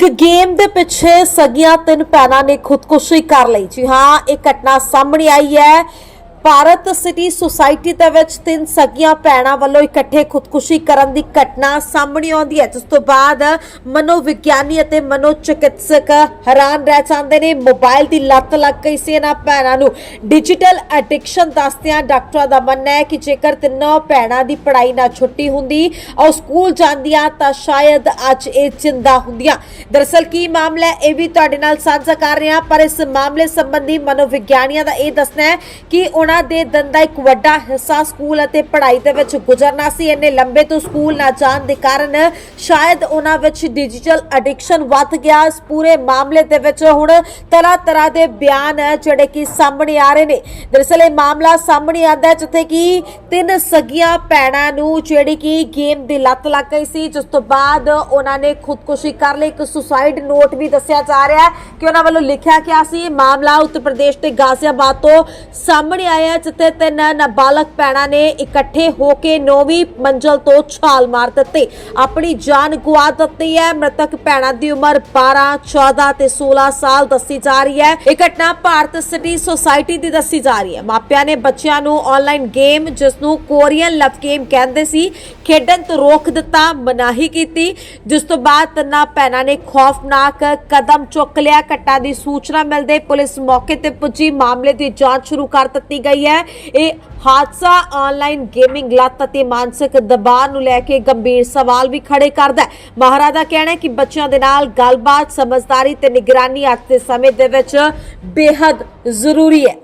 ਇੱਕ ਗੇਮ ਦੇ ਪਿੱਛੇ ਸਗੀਆਂ ਤਿੰਨ ਭੈਣਾਂ ਨੇ ਖੁਦਕੁਸ਼ੀ ਕਰ ਲਈ। ਜੀ ਹਾਂ, ਇਹ ਘਟਨਾ ਸਾਹਮਣੇ ਆਈ ਹੈ। ਭਾਰਤ ਸਿਟੀ ਸੁਸਾਇਟੀ ਦੇ ਵਿੱਚ ਤਿੰਨ ਸਗੀਆਂ ਭੈਣਾਂ ਵੱਲੋਂ ਇਕੱਠੇ ਖੁਦਕੁਸ਼ੀ ਕਰਨ ਦੀ ਘਟਨਾ ਸਾਹਮਣੇ ਆਉਂਦੀ ਹੈ, ਜਿਸ ਤੋਂ ਬਾਅਦ ਮਨੋਵਿਗਿਆਨੀ ਅਤੇ ਮਨੋਚਿਕਿਤਸਕ ਹੈਰਾਨ ਰਹਿ ਜਾਂਦੇ ਨੇ। ਮੋਬਾਈਲ ਦੀ ਲੱਤ ਲੱਗ ਗਈ ਸੀ ਇਹਨਾਂ ਭੈਣਾਂ ਨੂੰ। ਡਿਜੀਟਲ ਐਡਿਕਸ਼ਨ ਦੱਸਦਿਆਂ ਡਾਕਟਰਾਂ ਦਾ ਮੰਨਣਾ ਹੈ ਕਿ ਜੇਕਰ ਤਿੰਨੋਂ ਭੈਣਾਂ ਦੀ ਪੜ੍ਹਾਈ ਨਾ ਛੁੱਟੀ ਹੁੰਦੀ ਔਰ ਸਕੂਲ ਜਾਂਦੀਆਂ ਤਾਂ ਸ਼ਾਇਦ ਅੱਜ ਇਹ ਜਿੰਦਾ ਹੁੰਦੀਆਂ। ਦਰਅਸਲ ਕੀ ਮਾਮਲਾ ਇਹ ਵੀ ਤੁਹਾਡੇ ਨਾਲ ਸਾਂਝਾ ਕਰ ਰਹੇ ਹਾਂ, ਪਰ ਇਸ ਮਾਮਲੇ ਸੰਬੰਧੀ ਮਨੋਵਿਗਿਆਨੀਆਂ ਦਾ ਇਹ ਦੱਸਣਾ ਹੈ ਕਿ ਉਹਨਾਂ ਦੇ ਦਿਨ ਦਾ ਇੱਕ ਵੱਡਾ ਹਿੱਸਾ ਸਕੂਲ ਅਤੇ ਪੜ੍ਹਾਈ ਦੇ ਵਿੱਚ ਗੁਜ਼ਰਨਾ ਸੀ। ਇੰਨੇ ਲੰਬੇ ਤੋਂ ਸਕੂਲ ਨਾ ਜਾਣ ਦੇ ਕਾਰਨ ਸ਼ਾਇਦ ਉਹਨਾਂ ਵਿੱਚ ਡਿਜੀਟਲ ਐਡਿਕਸ਼ਨ ਵੱਧ ਗਿਆ। ਇਸ ਪੂਰੇ ਮਾਮਲੇ ਦੇ ਵਿੱਚ ਹੁਣ ਤਰ੍ਹਾਂ ਤਰ੍ਹਾਂ ਦੇ ਬਿਆਨ ਜਿਹੜੇ ਕਿ ਸਾਹਮਣੇ ਆ ਰਹੇ ਨੇ। ਦਰਅਸਲ ਇਹ ਮਾਮਲਾ ਸਾਹਮਣੇ ਆਂਦਾ ਜਿੱਥੇ ਕਿ ਤਿੰਨ ਸਗੀਆਂ ਭੈਣਾਂ ਨੂੰ ਜਿਹੜੀ ਕਿ ਗੇਮ ਦੀ ਲੱਤ ਲੱਗ ਗਈ ਸੀ। ਜਿਸ ਤੋਂ ਬਾਅਦ ਉਹਨਾਂ ਨੇ ਖੁਦਕੁਸ਼ੀ ਕਰ ਲਈ। ਇੱਕ ਸੁਸਾਈਡ ਨੋਟ ਵੀ ਦੱਸਿਆ ਜਾ ਰਿਹਾ ਹੈ ਕਿ ਉਹਨਾਂ ਵੱਲੋਂ ਲਿਖਿਆ ਗਿਆ ਸੀ। ਮਾਮਲਾ ਉੱਤਰ ਪ੍ਰਦੇਸ਼ ਦੇ ਗਾਜ਼ੀਆਬਾਦ ਤੋਂ ਸਾਹਮਣੇ ਆਇਆ ਹੈ, ਜਿੱਥੇ ਤਿੰਨ ਨਾਬਾਲਗ ਭੈਣਾਂ ਨੇ ਇਕੱਠੇ ਹੋ ਕੇ ਨੌਵੀਂ ਮੰਜ਼ਲ ਤੋਂ ਛਾਲ ਮਾਰ ਦਿੱਤੀ। ਆਪਣੀ ਜਾਨ ਗਵਾ ਦਿੱਤੀ ਹੈ। ਮ੍ਰਿਤਕ ਭੈਣਾਂ ਦੀ ਉਮਰ 12 14 ਤੇ 16 ਸਾਲ ਦੱਸੀ ਜਾ ਰਹੀ ਹੈ। ਇਹ ਘਟਨਾ ਭਾਰਤ ਸਿਟੀ ਸੁਸਾਇਟੀ ਦੀ ਦੱਸੀ ਜਾ ਰਹੀ ਹੈ। ਮਾਪਿਆਂ ਨੇ ਬੱਚਿਆਂ ਨੂੰ ਆਨਲਾਈਨ ਗੇਮ ਜਿਸ ਨੂੰ ਕੋਰੀਅਨ ਲਵ ਗੇਮ ਕਹਿੰਦੇ ਸੀ ਖੇਡਣ ਤੋਂ ਰੋਕ ਦਿੱਤਾ ਮਨਾਹੀ ਕੀਤੀ ਜਿਸ ਤੋਂ ਬਾਅਦ ਤਿੰਨਾਂ ਭੈਣਾਂ ਨੇ ਖੌਫਨਾਕ ਕਦਮ ਚੁੱਕ ਲਿਆ। ਘਟਨਾ ਦੀ ਸੂਚਨਾ ਮਿਲਦੇ ਪੁਲਿਸ ਮੌਕੇ ਤੇ ਪੁੱਜੀ। ਮਾਮਲੇ ਦੀ ਜਾਂਚ ਸ਼ੁਰੂ ਕਰ ਦਿੱਤੀ ਗਈ। ਹੈ। ਇਹ ਹਾਦਸਾ ਆਨਲਾਈਨ ਗੇਮਿੰਗ ਲੱਤ ਅਤੇ ਮਾਨਸਿਕ ਦਬਾਅ ਨੂੰ ਲੈ ਕੇ ਗੰਭੀਰ ਸਵਾਲ ਵੀ ਖੜੇ ਕਰਦਾ ਹੈ। ਮਹਾਰਾਜ ਦਾ ਕਹਿਣਾ ਹੈ ਕਿ ਬੱਚਿਆਂ ਦੇ ਨਾਲ ਗੱਲਬਾਤ, ਸਮਝਦਾਰੀ ਤੇ ਨਿਗਰਾਨੀ ਅੱਜ ਦੇ ਸਮੇਂ ਦੇ ਵਿੱਚ ਬੇहद ਜ਼ਰੂਰੀ ਹੈ।